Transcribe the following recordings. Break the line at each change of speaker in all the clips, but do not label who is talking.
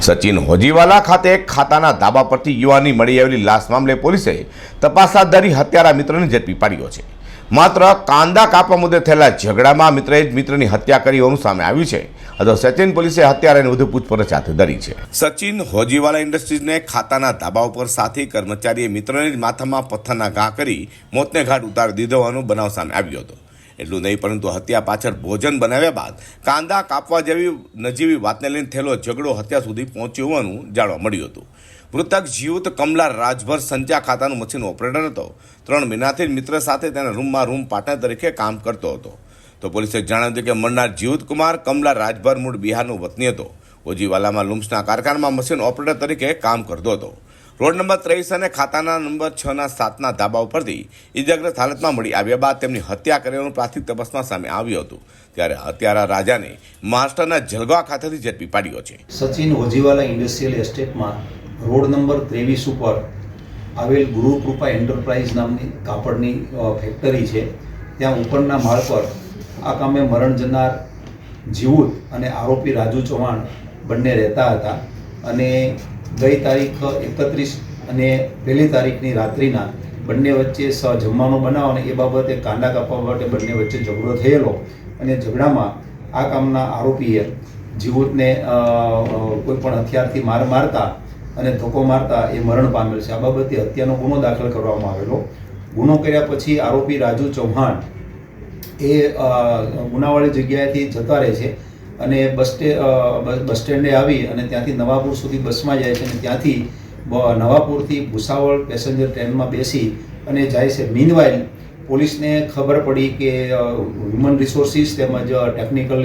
સચિન હોજીવાલા ખાતે ખાતાના ધાબા પરથી યુવાનની મળી આવેલી લાશ મામલે પોલીસે તપાસ હાથ ધરી હત્યારા મિત્રને ઝડપી પાડ્યો છે. માત્ર કાંદા કાપવા મુદ્દે થયેલા ઝઘડામાં મિત્રએ જ મિત્રની હત્યા કરી હોવાનું સામે આવ્યું છે. તો સચિન પોલીસે હત્યારાની વધુ પૂછપરછ હાથ ધરી છે. સચિન હોજીવાલા ઇન્ડસ્ટ્રીઝને ખાતાના ધાબા ઉપર સાથી કર્મચારીએ મિત્રને જ માથામાં પથ્થરના ઘા કરી મોતને ઘાટ ઉતારી દીધો હોવાનો બનાવ સામે આવ્યો હતો. એટલું નહીં, પરંતુ હત્યા પાછળ ભોજન બનાવ્યા બાદ કાંદા કાપવા જેવી નજીવી વાતને લઈને થયેલો ઝઘડો હત્યા સુધી પહોંચ્યો હોવાનું જાણવા મળ્યું હતું. મૃતક જીવત કમલા રાજભર સંચા ખાતાનું મશીન ઓપરેટર હતો. ત્રણ મહિનાથી મિત્ર સાથે તેના રૂમમાં રૂમ પાર્ટનર તરીકે કામ કરતો હતો. તો પોલીસે જણાવ્યું હતું કે મરનાર જીવતકુમાર કમલા રાજભર મૂળ બિહારનો વતની હતો. ઓજીવાલામાં લુમ્સના કારખાનામાં મશીન ઓપરેટર તરીકે કામ કરતો હતો. રોડ નંબર ત્રેવીસ અને ખાતાના નંબર છ ના સાતના ધાબા ઉપરથી ઇજાગ્રસ્ત હાલતમાં મળી આવ્યા બાદ તેમની હત્યા કર્યાનું પ્રાથમિક તપાસમાં સામે આવ્યું હતું, ત્યારે હત્યારા રાજાને મહારાષ્ટ્રના જલગાંવ ખાતેથી ઝડપી પાડ્યો છે.
સચિન ઓજીવાલા ઇન્ડસ્ટ્રીયલ એસ્ટેટમાં રોડ નંબર ત્રેવીસ ઉપર આવેલ ગુરુકૃપા એન્ટરપ્રાઇઝ નામની કાપડની ફેક્ટરી છે. ત્યાં ઉપરના માળ પર આ કામે મરણ જનાર જીવુત અને આરોપી રાજુ ચૌહાણ બંને રહેતા હતા અને ગઈ તારીખ એકત્રીસ અને પહેલી તારીખની રાત્રિના બંને વચ્ચે સ જમવાનો બનાવ અને એ બાબતે કાંડા કાપવા માટે બંને વચ્ચે ઝઘડો થયેલો. અને ઝઘડામાં આ કામના આરોપીએ જીવોતને કોઈ પણ હથિયારથી માર મારતા અને ધક્કો મારતા એ મરણ પામેલ છે. આ બાબતે હત્યાનો ગુનો દાખલ કરવામાં આવેલો. ગુનો કર્યા પછી આરોપી રાજુ ચૌહાણ એ ગુનાવાળી જગ્યાએથી જતા રહે છે. અને બસ સ્ટે બસ સ્ટેન્ડે આવી અને ત્યાંથી નવાપુર સુધી બસમાં જાય છે અને ત્યાંથી નવાપુરથી ભૂસાવળ પેસેન્જર ટ્રેનમાં બેસી અને જાય છે. મીનવાઇલ પોલીસને ખબર પડી કે હ્યુમન રિસોર્સિસ તેમજ ટેકનિકલ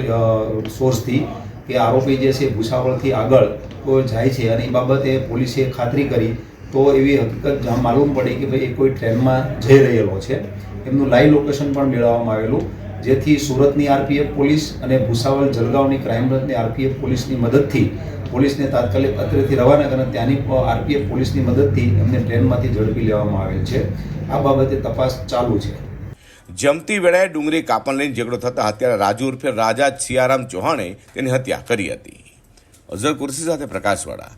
સોર્સથી કે આરોપી જે છે ભૂસાવળથી આગળ તો જાય છે અને એ બાબતે પોલીસે ખાતરી કરી તો એવી હકીકત માલુમ પડી કે ભાઈ એ કોઈ ટ્રેનમાં જઈ રહેલો છે. એમનું લાઈવ લોકેશન પણ મેળવવામાં આવેલું જેથી સુરતની આરપીએફ પોલીસ અને ભૂસાવલ જલગાંવની ક્રાઇમ બ્રાન્ચની આરપીએફ પોલીસની મદદથી પોલીસને તાત્કાલિક અત્રેથી રવાના કરે ત્યાંની આરપીએફ પોલીસની મદદથી એમને ટ્રેનમાંથી ઝડપી લેવામાં આવેલ છે. આ બાબતે તપાસ ચાલુ છે.
જમતી વેળાએ ડુંગળી કાપણ લઈને ઝઘડો થતા હત્યારા રાજુ ઉર્ફે રાજા સિયારામ ચૌહાણે તેની હત્યા કરી હતી. અઝર કુર્સી સાથે પ્રકાશવાળા